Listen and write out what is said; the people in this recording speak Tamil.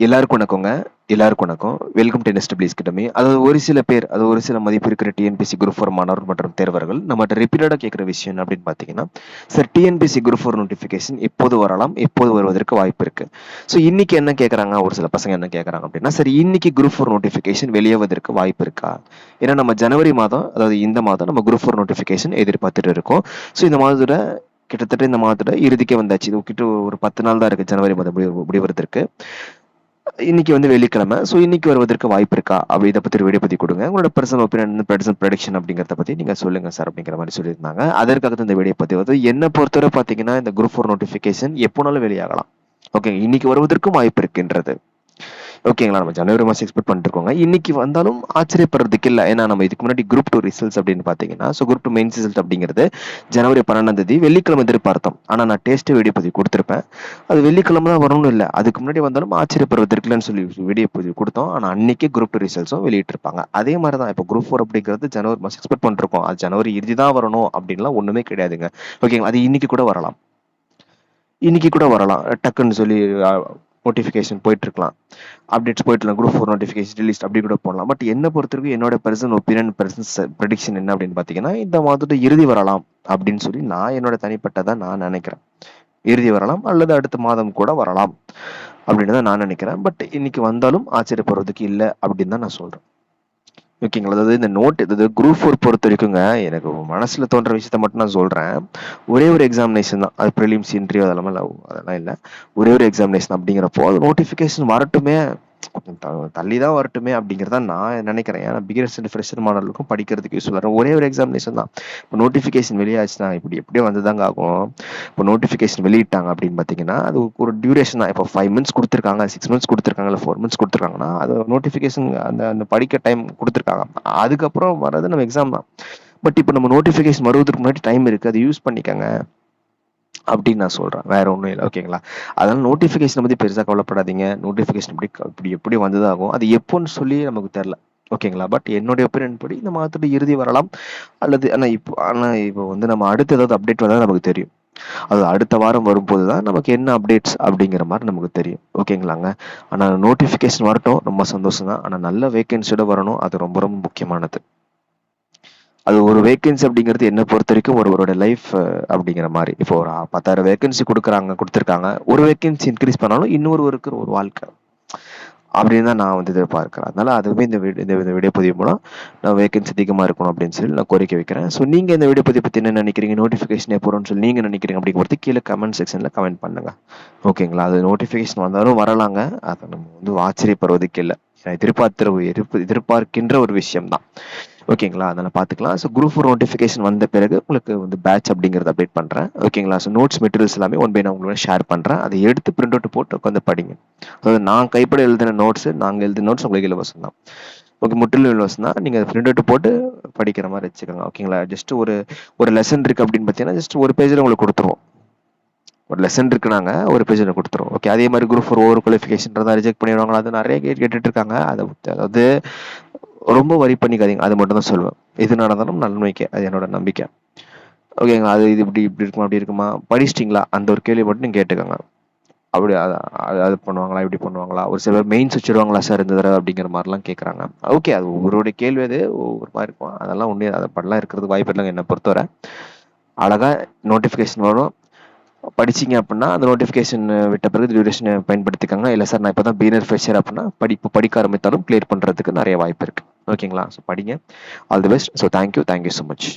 எல்லாருக்கும் வணக்கங்க. எல்லாருக்கும் வணக்கம். வெல்கம் டு என்எஸ்டபிள்யூஸ் கிட்டமே அதாவது ஒரு சில பேர் அது ஒரு சில மதிப்பு இருக்கிற டிஎன்பிசி குரூப் ஃபோர் மாணவர் மற்றும் தேர்வர்கள் நம்மகிட்ட ரிப்பீட்டடாக கேட்குற விஷயம் அப்படின்னு பார்த்தீங்கன்னா sir TNPSC group four notification எப்போது வரலாம் எப்போது வருவதற்கு வாய்ப்பு இருக்குது ஸோ இன்னைக்கு என்ன கேட்குறாங்க ஒரு சில பசங்க என்ன கேட்குறாங்க அப்படின்னா சரி இன்னைக்கு குரூப் ஃபோர் நோட்டிஃபிகேஷன் வெளியாவதற்கு வாய்ப்பு இருக்கா? ஏன்னா நம்ம ஜனவரி மாதம் அதாவது இந்த மாதம் நம்ம குரூப் ஃபோர் நோட்டிஃபிகேஷன் எதிர்பார்த்துட்டு இருக்கோம். ஸோ இந்த மாதத்தோட கிட்டத்தட்ட இந்த மாதத்தோட இறுதிக்கே வந்தாச்சு. இது கிட்ட ஒரு பத்து நாள் தான் இருக்குது ஜனவரி மாதம் முடி- முடிவதற்கு இன்னைக்கு வந்து வெள்ளிக்கிழமை. ஸோ இன்னைக்கு வருவதற்கு வாய்ப்பு இருக்கா? அப்படி இதை பத்தி ஒரு வீடியோ பற்றி கொடுங்க. உங்களோட பர்சனல் ஒப்பீனியன் பர்சனல் ப்ரடிக்ஷன் அப்படிங்கிறத பத்தி நீங்க சொல்லுங்க சார் அப்படிங்கிற மாதிரி சொல்லியிருந்தாங்க. அதற்காக இந்த வீடியோ பற்றி வந்து என்ன பொறுத்தவரை பாத்தீங்கன்னா இந்த குரூப் ஃபோர் நோட்டிஃபிகேஷன் எப்போனாலும் வெளியாகலாம். ஓகே இன்னைக்கு வருவதற்கும் வாய்ப்பு இருக்கின்றது. ஓகேங்களா நம்ம ஜனவரி மாதம் எக்ஸ்பெக்ட் பண்ணிட்டு இருக்கோங்க இன்னைக்கு வந்தாலும் ஆச்சரியப்படுறதுக்கு இல்லை. ஏன்னா நம்ம இதுக்கு முன்னாடி குரூப் டூ ரிசல்ட்ஸ் அப்படின்னு பார்த்தீங்கன்னா so group two mains result அப்படிங்கிறது ஜனவரி பன்னெண்டாம் தேதி வெள்ளிக்கிழமை எதிர்பார்த்தோம். ஆனால் நான் டேஸ்ட்டு வீடியோ பதிவு கொடுத்துருப்பேன். அது வெள்ளிக்கிழமை தான் வரணும்னு இல்லை. அதுக்கு முன்னாடி வந்தாலும் ஆச்சரியப்படுவதற்குலன்னு சொல்லி வீடியோ பதிவு கொடுத்தோம். ஆனால் அன்னைக்கே குரூப் டூ ரிசல்ட்ஸும் வெளியிட்டிருப்பாங்க. அதே மாதிரி தான் இப்போ குரூப் ஃபோர் அப்படிங்கிறது ஜனவரி மாதம் எக்ஸ்பெக்ட் பண்ணிருக்கோம் அது ஜனவரி இறுதி தான் வரணும் அப்படின்லாம் ஒன்றுமே கிடையாதுங்க. ஓகேங்களா அது இன்னைக்கு கூட வரலாம். இன்னைக்கு கூட வரலாம். டக்குன்னு சொல்லி நோட்டிஃபிகேஷன் போயிட்டு இருக்கலாம் அப்டேட்ஸ் போயிட்டு குரூப் ஃபோர் நோட்டிஃபிகேஷன் ரிலீஸ் அப்படி கூட போடலாம். பட் என்ன பொறுத்தவரைக்கும் என்னோட பர்சன் ஒப்பீனியன் பர்சன்ஸ் ப்ரெடிக்ஷன் என்ன அப்படின்னு பார்த்தீங்கன்னா இந்த மாதத்தோட இறுதி வரலாம் அப்படின்னு சொல்லி நான் என்னோட தனிப்பட்டதான் நான் நினைக்கிறேன். இறுதி வரலாம் அல்லது அடுத்த மாதம் கூட வரலாம் அப்படின்னு தான் நான் நினைக்கிறேன். பட் இன்னைக்கு வந்தாலும் ஆச்சரியப்படுறதுக்கு இல்லை அப்படின்னு தான் நான் சொல்றேன். ஓகேங்களா? அதாவது இந்த நோட் இது குரூப் ஃபோர் பொறுத்த வரைக்குங்க எனக்கு மனசில் தோன்ற விஷயத்த மட்டும் நான் சொல்கிறேன் ஒரே ஒரு எக்ஸாமினேஷன் தான். அது ப்ரிலிம்ஸ் இன்டர்வியூ அதெல்லாம் அதெல்லாம் இல்லை. ஒரே ஒரு எக்ஸாமினேஷன் அப்படிங்கிறப்போ அது நோட்டிஃபிகேஷன் வரட்டுமே. தள்ளி தான் வரட்டுமே அப்படிங்கிறத நான் நினைக்கிறேன். ஏன்னா பிகினர்ஸ் அண்ட் ஃப்ரெஷர் மாடலுக்கும் படிக்கிறதுக்கு யூஸ் வரும் ஒரே ஒரு எக்ஸாமினேஷன் தான். இப்போ நோட்டிஃபிகேஷன் வெளியாச்சுன்னா இப்படி எப்படியும் வந்துதாங்க ஆகும். இப்போ நோட்டிஃபிகேஷன் வெளியிட்டாங்க அப்படின்னு பார்த்தீங்கன்னா அது ஒரு டியூரேஷன் தான். இப்போ ஃபைவ் மந்த்ஸ் கொடுத்துருக்காங்க சிக்ஸ் மந்த்ஸ் கொடுத்துருக்காங்க இல்லை ஃபோர் மந்த்ஸ் கொடுத்துருக்காங்கன்னா அது நோட்டிஃபிகேஷன் அந்த அந்த படிக்க டைம் கொடுத்துருக்காங்க. அதுக்கப்புறம் வர்றது நம்ம எக்ஸாம் தான். பட் இப்போ நம்ம நோட்டிஃபிகேஷன் வருவதற்கு முன்னாடி டைம் இருக்குது அதை யூஸ் பண்ணிக்கோங்க. அப்படின்னு நான் சொல்கிறேன் வேற ஒன்றும் இல்லை. ஓகேங்களா அதனால நோட்டிஃபிகேஷன் பற்றி பெருசாக கவலைப்படாதீங்க. நோட்டிஃபிகேஷன் இப்படி இப்படி எப்படி வந்ததாகும் அது எப்போன்னு சொல்லி நமக்கு தெரில ஓகேங்களா பட் என்னுடைய ஒப்பீனியன் படி இந்த மாதத்தோட இறுதி வரலாம். அல்லது ஆனால் இப்போ ஆனால் இப்போ வந்து நம்ம அடுத்து ஏதாவது அப்டேட் வந்தால் நமக்கு தெரியும். அது அடுத்த வாரம் வரும்போது தான் நமக்கு என்ன அப்டேட்ஸ் அப்படிங்கிற மாதிரி நமக்கு தெரியும். ஓகேங்களாங்க ஆனால் நோட்டிஃபிகேஷன் வரட்டும். ரொம்ப சந்தோஷம் தான் ஆனால் நல்ல வேகன்சியோட வரணும். அது ரொம்ப ரொம்ப முக்கியமானது. அது ஒரு வேகன்சி அப்படிங்கிறது என்ன பொறுத்த வரைக்கும் ஒருவரோட லைஃப் அப்படிங்கிற மாதிரி. இப்போ ஒரு பத்தாயிரம் வேகன்சி கொடுக்குறாங்க கொடுத்துருக்காங்க. ஒரு வேகன்சி இன்க்ரீஸ் பண்ணாலும் இன்னொருவருக்கு ஒரு வாழ்க்கை. அப்படின்னு தான் நான் வந்து பார்க்குறேன் அதனால அதுவுமே இந்த வீடியோ இந்த இந்த வீடியோ பதிவு மூலம் நான் வேகன்சி அதிகமாக இருக்கணும் அப்படின்னு சொல்லி நான் கோரிக்கை வைக்கிறேன். ஸோ நீங்கள் இந்த வீடியோ பதிவு பற்றி என்ன நினைக்கிறீங்க? நோட்டிஃபிகேஷன் எப்போன்னு சொல்லி நீங்கள் நினைக்கிறீங்க அப்படிங்கிறது கீழே கமெண்ட் செக்ஷனில் கமெண்ட் பண்ணுங்க. ஓகேங்களா அது நோட்டிஃபிகேஷன் வந்தாலும் வரலாங்க. அதை நம்ம வந்து ஆச்சரியப்படுவதுக்கு இல்லை. எதிர்பார்த்துற எதிர்ப்பு எதிர்பார்க்கின்ற ஒரு விஷயம் தான் ஓகேங்களா அதனால பார்த்துக்கலாம். ஸோ குரூப் ஃபோர் நோட்டிஃபிகேஷன் வந்த பிறகு உங்களுக்கு வந்து பேட்ச் அப்படிங்கிறத அப்டேட் பண்ணுறேன் ஓகேங்களா? ஸோ நோட்ஸ் மெட்டீரியல்ஸ் எல்லாமே ஒன் பை நான் உங்களோட ஷேர் பண்ணுறேன் அதை எடுத்து பிரிண்ட் அவுட் போட்டு உட்காந்து படிங்க. அதாவது நான் கைப்பட எழுதின நோட்ஸ் நாங்கள் எழுதின நோட்ஸ் உங்களுக்கு இலவசம் தான். ஓகே முற்றிலும் இலவசம் தான். நீங்கள் பிரிண்ட் அவுட் போட்டு படிக்கிற மாதிரி வச்சுக்கோங்க. ஓகேங்களா? ஜஸ்ட் ஒரு ஒரு லெசன் இருக்கு அப்படின்னு பார்த்தீங்கன்னா ஜஸ்ட் ஒரு பேஜில் உங்களுக்கு கொடுத்துருவோம். ஒரு லெசன் இருக்குனாங்க ஒரு பேஜில் கொடுத்துரும் ஓகே அதே மாதிரி குரூப் ஃபோர் ஓவர் குவாலிஃபிகேஷன் தான் ரிஜெக்ட் பண்ணிடுவாங்களா? அது நிறைய கேட் கேட்டுட்டு இருக்காங்க அதை அதாவது ரொம்ப வரி பண்ணிக்காதீங்க. அது மட்டும் தான் சொல்லுவேன். எது நடந்தாலும் நன்மைக்கு அது என்னோட நம்பிக்கை. ஓகேங்களா அது இது இப்படி இப்படி இருக்குமா அப்படி இருக்குமா? படிச்சிட்டிங்களா? அந்த ஒரு கேள்வி மட்டும் நீங்கள் கேட்டுக்கோங்க. அப்படி அது- அது அது பண்ணுவாங்களா? இப்படி பண்ணுவாங்களா? ஒரு சிலர் மெயின்ஸ் வச்சிருவாங்களா சார் இந்த தடவை? அப்படிங்கிற மாதிரிலாம் கேட்குறாங்க ஓகே அது ஒவ்வொருடைய கேள்வி அது ஒவ்வொரு மாதிரி இருக்கும். அதெல்லாம் ஒன்றே அதை பண்ணலாம் இருக்கிறது வாய்ப்பு இல்லைங்க என்னை பொறுத்தவரை. அழகாக நோட்டிஃபிகேஷன் வரும். படிச்சீங்க அப்படின்னா அந்த நோட்டிஃபிகேஷன் விட்ட பிறகு டியூரேஷனை பயன்படுத்திக்கோங்க. இல்லை சார் நான் இப்போ தான் பீனர் ஃப்ரெஷர் அப்படின்னா படிப்பு படிக்க ஆரம்பித்தாலும் கிளியர் பண்ணுறதுக்கு நிறைய வாய்ப்பு இருக்கு. ஓகேங்களா ஸோ படிங்க. All the best so thank you thank you so much